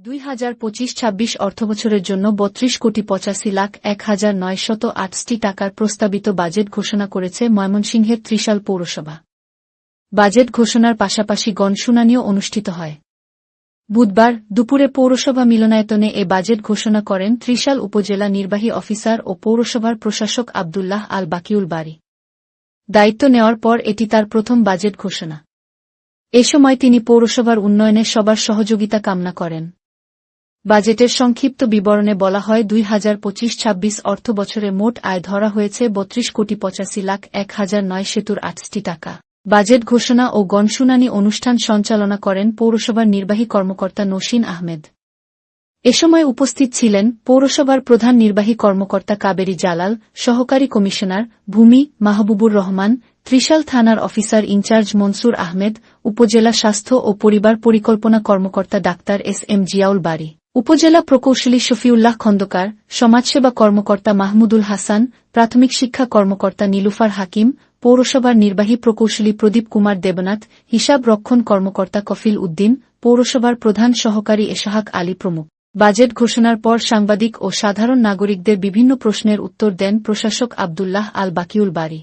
দুই হাজার পঁচিশ ছাব্বিশ অর্থবছরের জন্য বত্রিশ কোটি পঁচাশি লাখ এক হাজার নয়শত আটটি টাকার প্রস্তাবিত বাজেট ঘোষণা করেছে ময়মনসিংহের ত্রিশাল পৌরসভা। বাজেট ঘোষণার পাশাপাশি গণশুনানিও অনুষ্ঠিত হয়। বুধবার দুপুরে পৌরসভা মিলনায়তনে এ বাজেট ঘোষণা করেন ত্রিশাল উপজেলা নির্বাহী অফিসার ও পৌরসভার প্রশাসক আবদুল্লাহ আল বাকিউল বাড়ি দায়িত্ব নেওয়ার পর এটি তার প্রথম বাজেট ঘোষণা। এ সময় তিনি পৌরসভার উন্নয়নে সবার সহযোগিতা কামনা করেন। বাজেটের সংক্ষিপ্ত বিবরণে বলা হয়, দুই হাজার পঁচিশ ছাব্বিশ অর্থ বছরে মোট আয় ধরা হয়েছে বত্রিশ কোটি পঁচাশি লাখ এক হাজার নয় সেতুর আটটি টাকা। বাজেট ঘোষণা ও গণশুনানি অনুষ্ঠান সঞ্চালনা করেন পৌরসভার নির্বাহী কর্মকর্তা নসীন আহমেদ। এ সময় উপস্থিত ছিলেন পৌরসভার প্রধান নির্বাহী কর্মকর্তা কাবেরী জালাল, সহকারী কমিশনার ভূমি মাহবুবুর রহমান, ত্রিশাল থানার অফিসার ইনচার্জ মনসুর আহমেদ, উপজেলা স্বাস্থ্য ও পরিবার পরিকল্পনা কর্মকর্তা ডাক্তার এস এম জিয়াউল বাড়ি উপজেলা প্রকৌশলী শফিউল্লাহ খন্দকার, সমাজসেবা কর্মকর্তা মাহমুদুল হাসান, প্রাথমিক শিক্ষা কর্মকর্তা নীলুফার হাকিম, পৌরসভার নির্বাহী প্রকৌশলী প্রদীপ কুমার দেবনাথ, হিসাব রক্ষণ কর্মকর্তা কফিল উদ্দিন, পৌরসভার প্রধান সহকারী এশাহাক আলী প্রমুখ। বাজেট ঘোষণার পর সাংবাদিক ও সাধারণ নাগরিকদের বিভিন্ন প্রশ্নের উত্তর দেন প্রশাসক আবদুল্লাহ আল বাকিউল বাড়ি